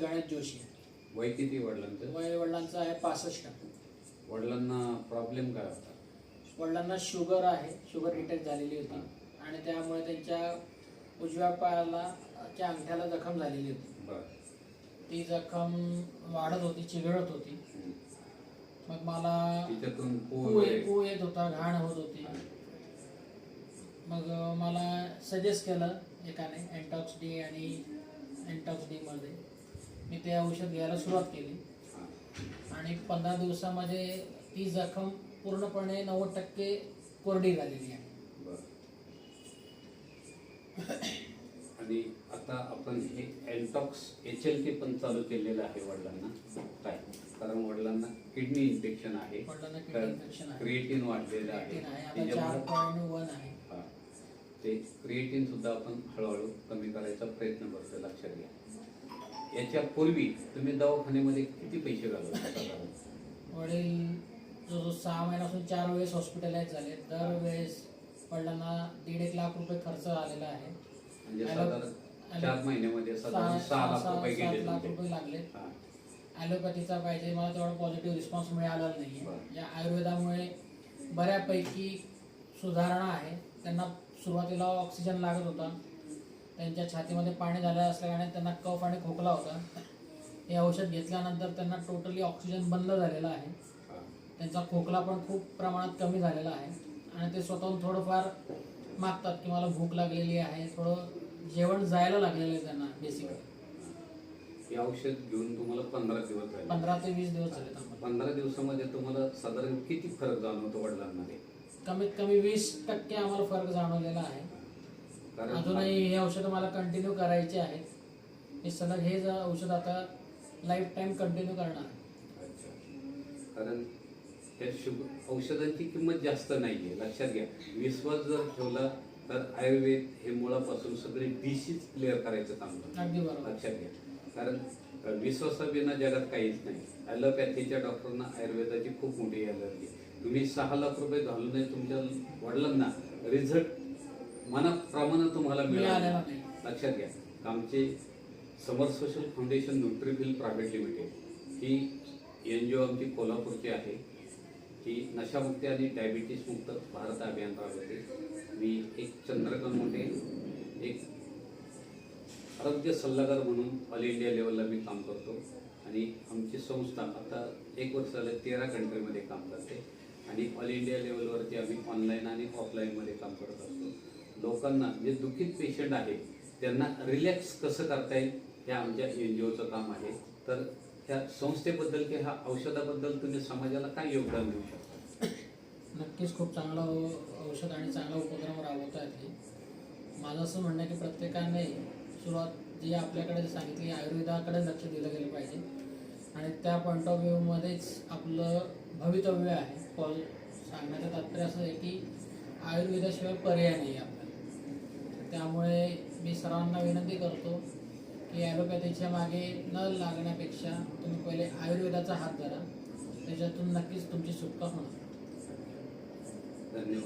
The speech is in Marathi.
गणेश जोशी वय किती वडिलांचं? वय वडिलांचं आहे पासष्ट. वडिलांना प्रॉब्लेम काय होता? वडिलांना शुगर आहे. शुगर डिटेक्ट झालेली होती. आणि त्यामुळे त्यांच्या उजव्या पायाला च्या अंगठ्याला जखम झालेली होती. ती जखम वाढत होती चिघळत होती. मग मला पू येत होता घाण होत होती. मग मला सजेस्ट केलं एकाने अँटॉक्स डी आणि अँटॉक्स डी मध्ये. मी ते औषध घ्यायला सुरुवात केली. आणि पंधरा दिवसामध्ये ती जखम पूर्णपणे नव्वद टक्के कोरडी झालेली आहे. आणि आता आपण हे अँटॉक्स एच एल टी पण चालू केलेलं आहे वडिलांना. काय? कारण वडिलांना किडनी इन्फेक्शन आहे. क्रिएटिन वाढलेलं आहे. ते क्रिएटिन सुद्धा आपण हळूहळू कमी करायचा प्रयत्न करतो लक्षात घ्या. याच्या पूर्वी तुम्ही दवाखान्यामध्ये किती पैसे साधारण वडील जो जो सहा महिन्यापासून चार वेळेस हॉस्पिटलाइज झाले. दरवेळेस वडिलांना दीड एक लाख रुपये खर्च आलेला आहे. म्हणजे ॲलो- साधारण ॲलो- चार महिन्यामध्ये साधारण सहा- सहा लाख सहा- रुपये सात गेले लाख तुमचे. रुपये लागले. ॲलोपॅथीचा पाहिजे मला तेवढा पॉझिटिव्ह रिस्पॉन्स मिळाला नाही. या आयुर्वेदामुळे बऱ्यापैकी सुधारणा आहे. त्यांना सुरुवातीला ऑक्सिजन लागत होता. त्यांच्या छातीमध्ये पाणी झालं असल्याने त्यांना कफ आणि खोकला होता. हे औषध घेतल्यानंतर त्यांना टोटली ऑक्सिजन बंद झालेला आहे. त्यांचा खोकला पण खूप प्रमाणात कमी झालेला आहे. आणि ते स्वतःहून थोडंफार मागतात की मला भूक लागलेली आहे थोडं जेवण जायला लागलेलं आहे त्यांना बेसिकली हे औषध घेऊन तुम्हाला पंधरा दिवस झाले. पंधरा ते वीस दिवस झाले पंधरा दिवसामध्ये तुम्हाला साधारण किती फरक जाणवतो वडिलांमध्ये? कमीत कमी वीस टक्के आम्हाला फरक जाणवलेला आहे. अजूनही हे औषध मला कंटिन्यू करायचे आहेत. हे सलग हे औषध आता लाईफ टाईम कंटिन्यू करणार आहे. अच्छा. कारण त्या शुग औषधांची किंमत जास्त नाहीये. लक्षात घ्या. विश्वास जर ठेवला तर आयुर्वेद हे मुळापासून सगळे डिसीज क्लिअर करायचं काम लक्षात घ्या. कारण विश्वासाविना जगात काहीच नाही. ॲलोपॅथीच्या डॉक्टरांना आयुर्वेदाची खूप मोठी अलर्जी आहे. तुम्ही सहा लाख रुपये घालूनही तुमच्या वडिलांना रिझल्ट मनाप्रमाणे तुम्हाला मिळाला. लक्षात घ्या. आमचे Samar social foundation Nutrifil private limited ही एन जी ओ आमची कोल्हापूरची आहे. ही नशामुक्ती आणि डायबिटीस मुक्त भारत अभियान राबवते. मी एक चंद्रकांत मोठे एक आरोग्य सल्लागार म्हणून ऑल इंडिया लेवलला मी काम करतो. आणि आमची संस्था आता एक वर्ष झालं तेरा कंट्रीमध्ये काम करते. आणि ऑल इंडिया लेवलवरती आम्ही ऑनलाईन आणि ऑफलाईनमध्ये काम करत असतो. लोकांना जे दुखित पेशंट आहे त्यांना रिलॅक्स कसं करता येईल? हे आमच्या एन जी ओचं काम आहे. तर ह्या संस्थेबद्दल किंवा औषधाबद्दल तुम्ही समाजाला काय योगदान देऊ शकता? नक्कीच खूप चांगलं औषध आणि चांगला उपक्रम राबवत येते माझं असं म्हणणं आहे की प्रत्येकाने सुरुवात जी आपल्याकडे सांगितली आयुर्वेदाकडे लक्ष दिलं गेलं पाहिजे. आणि त्या पॉईंट ऑफ व्ह्यूमध्येच आपलं भवितव्य आहे. कॉल सांगण्याचं तात्पर्य असं आहे की आयुर्वेदाशिवाय पर्याय नाही आहे आपल्याला. त्यामुळे मी सर्वांना विनंती करतो की ॲलोपॅथीच्या मागे न लागण्यापेक्षा तुम्ही पहिले आयुर्वेदाचा हात धरा. त्याच्यातून नक्कीच तुमची सुटका होणार. धन्यवाद.